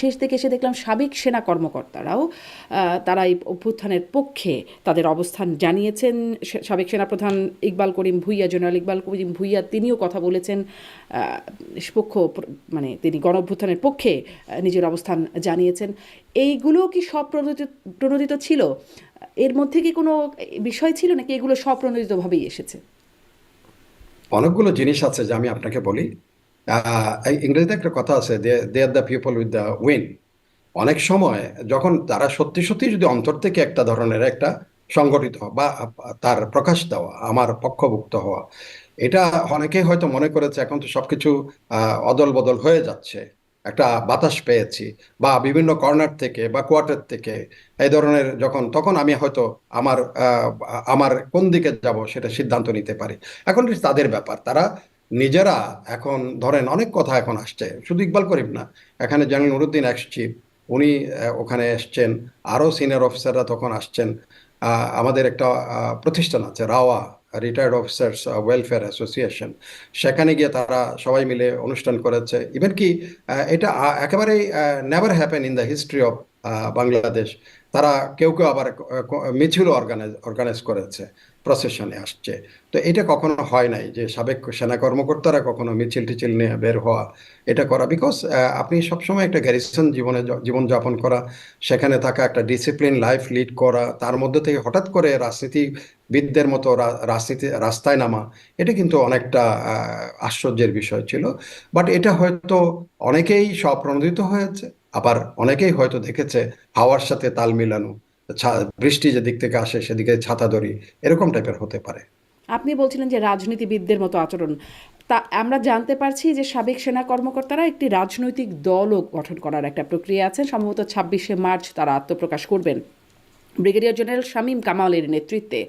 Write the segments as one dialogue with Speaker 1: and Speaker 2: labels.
Speaker 1: শেষ দিকে এসে দেখলাম সাবেক সেনা কর্মকর্তারাও তারা এই অভ্যুত্থানের পক্ষে তাদের অবস্থান জানিয়েছেন। সাবেক সেনাপ্রধান ইকবাল করিম ভুইয়া, জেনারেল ইকবাল করিম ভুইয়া তিনিও কথা বলেছেন পক্ষ মানে তিনি গণ অভ্যুত্থানের পক্ষে নিজের অবস্থান জানিয়েছেন। এইগুলো কি সব প্রণোদিত ছিল? এর মধ্যে কি কোনো বিষয় ছিল নাকি এগুলো স্বপ্রণোদিতভাবেই এসেছে?
Speaker 2: অনেকগুলো জিনিস আছে যে আমি আপনাকে বলি। ইংরেজিতে একটা কথা আছে they are the people with the win অনেক সময় যখন তারা সত্যি সত্যি যদি অন্তর থেকে একটা ধরনের একটা সংগঠিত বা তার প্রকাশ দেওয়া আমার পক্ষভুক্ত হওয়া এটা অনেকেই হয়তো মনে করেছে এখন তো সবকিছু আহ, অদল বদল হয়ে যাচ্ছে। একটা বাতাস পেয়েছি বা বিভিন্ন কর্নার থেকে বা কোয়ার্টার থেকে এই ধরনের যখন তখন আমি হয়তো আমার আমার কোন দিকে যাব সেটা সিদ্ধান্ত নিতে পারি। এখন তাদের ব্যাপার। তারা নিজেরা এখন ধরেন অনেক কথা এখন আসছে। শুধু ইকবাল করিম না, এখানে জেনারেল নুরুদ্দিন এক্স চিফ উনি ওখানে এসছেন আরও সিনিয়র অফিসাররা তখন আসছেন। আমাদের একটা প্রতিষ্ঠান আছে, রাওয়া রিটায়ার্ড অফিসার্স ওয়েলফেয়ার অ্যাসোসিয়েশন সেখানে গিয়ে তারা সবাই মিলে অনুষ্ঠান করেছে। ইভেন কি এটা একেবারেই never happen in the history of Bangladesh. তারা কেউ কেউ আবার মিছিল অর্গানাইজ অর্গানাইজ করেছে প্রসেশনে আসছে। তো এটা কখনো হয় নাই যে সাবেক সেনা কর্মকর্তারা কখনো মিছিল টিছিল নিয়ে বের হওয়া, এটা করা। বিকজ আপনি সবসময় একটা গ্যারিসন জীবনে জীবনযাপন করা, সেখানে থাকা একটা ডিসিপ্লিন লাইফ লিড করা, তার মধ্যে থেকে হঠাৎ করে রাজনীতিবিদদের মতো রাজনীতি, রাস্তায় নামা, এটা কিন্তু অনেকটা আশ্চর্যের বিষয় ছিল। বাট এটা হয়তো অনেকেই স্বপ্রণোদিত হয়েছে। আবার অনেকেই হয়তো দেখেছে হাওয়ার সাথে তাল মিলানো বৃষ্টি যেদিক থেকে আসে সেদিকে ছাতা ধরি এরকম টাইপের হতে পারে।
Speaker 1: আপনি বলছিলেন যে রাজনীতিবিদদের মতো আচরণ। তা আমরা জানতে পারছি যে সাবেক সেনা কর্মকর্তারা একটি রাজনৈতিক দলও গঠন করার একটা প্রক্রিয়া আছে সম্ভবত ছাব্বিশে মার্চ তারা আত্মপ্রকাশ করবেন। ব্রিগেডিয়ার জেনারেল শামীম কামালের নেতৃত্বে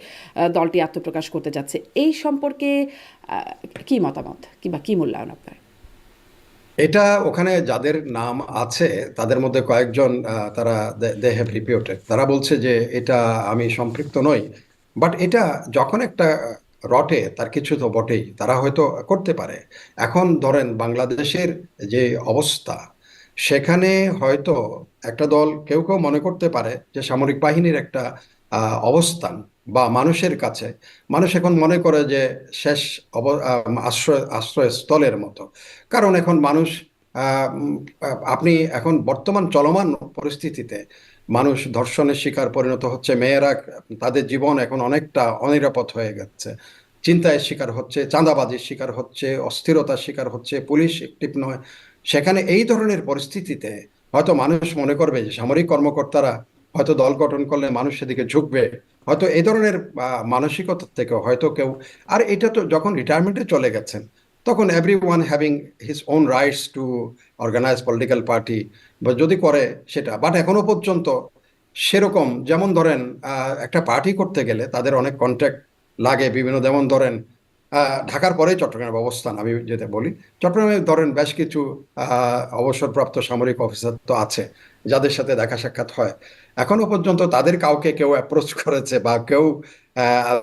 Speaker 1: দলটি আত্মপ্রকাশ করতে যাচ্ছে। এই সম্পর্কে কি মতামত? কিংবা কি মূল্যায়ন আপনার?
Speaker 2: এটা ওখানে যাদের নাম আছে, তাদের মধ্যে কয়েকজন তারা দে হ্যাভ রিপিউটেড। তারা বলছে যে এটা আমি সম্পৃক্ত নই, বাট এটা যখন একটা রটে, তার কিছু তো বটেই, তারা হয়তো করতে পারে। এখন ধরেন বাংলাদেশের যে অবস্থা, সেখানে হয়তো একটা দল কেউ কেউ মনে করতে পারে যে সামরিক বাহিনীর একটা অবস্থান বা মানুষের কাছে। মানুষ এখন মনে করে যে শেষ আশ্রয়, আশ্রয়স্থলের মতো। কারণ এখন মানুষ আপনি এখন বর্তমান চলমান পরিস্থিতিতে মানুষ ধর্ষণের শিকার পরিণত হচ্ছে, মেয়েরা তাদের জীবন এখন অনেকটা অনিরাপদ হয়ে গেছে। চিন্তায় শিকার হচ্ছে, চাঁদাবাজির শিকার হচ্ছে, অস্থিরতার শিকার হচ্ছে, পুলিশ অ্যাক্টিভ নয়। সেখানে এই ধরনের পরিস্থিতিতে হয়তো মানুষ মনে করবে যে সামরিক কর্মকর্তারা হয়তো দল গঠন করলে মানুষ সেদিকে ঝুঁকবে। হয়তো এই ধরনের মানসিকতা থেকে হয়তো কেউ, আর এটা তো যখন রিটায়ারমেন্টে চলে গেছেন, তখন every one having his own rights to organise political party বা যদি করে সেটা। বাট এখনও পর্যন্ত সেরকম যেমন ধরেন একটা পার্টি করতে গেলে তাদের অনেক কন্ট্যাক্ট লাগে। বিভিন্ন যেমন ধরেন ঢাকার পরেই চট্টগ্রামের অবস্থান, আমি যেটা বলি। চট্টগ্রামে ধরেন বেশ কিছু অবসরপ্রাপ্ত সামরিক অফিসার তো আছে। যাদের সাথে দেখা সাক্ষাৎ হয়। এখনও পর্যন্ত তাদের কাউকে কেউ অ্যাপ্রোচ করেছে বা কেউ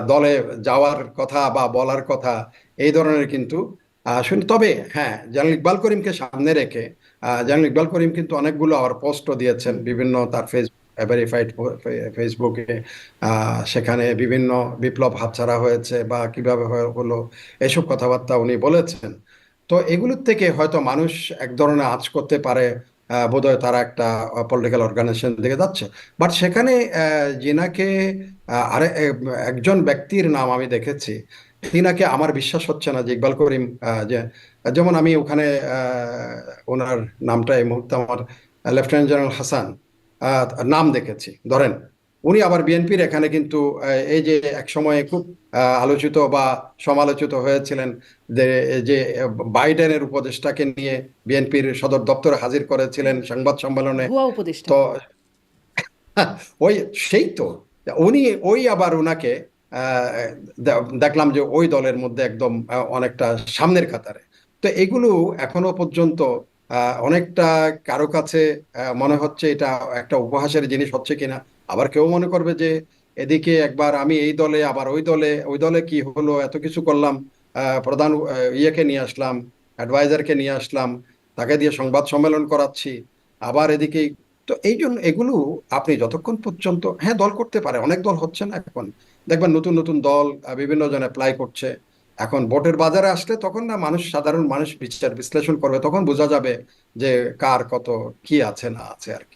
Speaker 2: দলে যাওয়ার কথা বা বলার কথা এই ধরনের কিন্তু শুনি তবে হ্যাঁ জেনারেল ইকবাল করিমকে সামনে রেখে আহ, জেনারেল ইকবাল করিম কিন্তু অনেকগুলো আবার পোস্টও দিয়েছেন বিভিন্ন তার ফেসবুক ভেরিফাইড ফেসবুকে সেখানে বিভিন্ন বিপ্লব হাতছাড়া হয়েছে বা কীভাবে হলো এসব কথাবার্তা উনি বলেছেন। তো এগুলোর থেকে হয়তো মানুষ এক ধরনের আঁচ করতে পারে বোধহয় তারা একটা পলিটিক্যাল অর্গানাইজেশন দিকে যাচ্ছে। বাট সেখানে জিনাকে আরে একজন ব্যক্তির নাম আমি দেখেছি। তিনাকে আমার বিশ্বাস হচ্ছে না যে ইকবাল করিম যে, যেমন আমি ওখানে ওনার নামটা এই মুহূর্তে আমার লেফটেন্যান্ট জেনারেল হাসান নাম দেখেছি। ধরেন উনি আবার বিএনপির এখানে কিন্তু এই যে এক সময়ে খুব আলোচিত বা সমালোচিত হয়েছিলেন যে যে বাইডেনের উপদেষ্টাকে নিয়ে বিএনপির সদর দপ্তরে হাজির করেছিলেন সংবাদ সম্মেলনে। তো ওই সেই তো। উনি ওই আবার ওনাকে আহ, দেখলাম যে ওই দলের মধ্যে একদম অনেকটা সামনের কাতারে। তো এগুলো এখনও পর্যন্ত অনেকটা কারও কাছে মনে হচ্ছে এটা একটা উপহাসের জিনিস হচ্ছে কিনা। আবার কেউ মনে করবে যে, এদিকে একবার আমি এই দলে, আবার ওই দলে ওই দলে কি হলো, এত কিছু করলাম প্রধান ইয়েকে নিয়ে আসলাম, অ্যাডভাইজারকে নিয়ে আসলাম, তাকে দিয়ে সংবাদ সম্মেলন করাচ্ছি, আবার এদিকে তো এই জন্য এগুলো আপনি যতক্ষণ পর্যন্ত হ্যাঁ দল করতে পারে, অনেক দল হচ্ছে না এখন। দেখবেন নতুন নতুন দল বিভিন্ন জন অ্যাপ্লাই করছে। এখন ভোটের বাজারে আসলে তখন না মানুষ সাধারণ মানুষ বিচার বিশ্লেষণ করবে, তখন বোঝা যাবে যে কার কত কি আছে না আছে আর কি।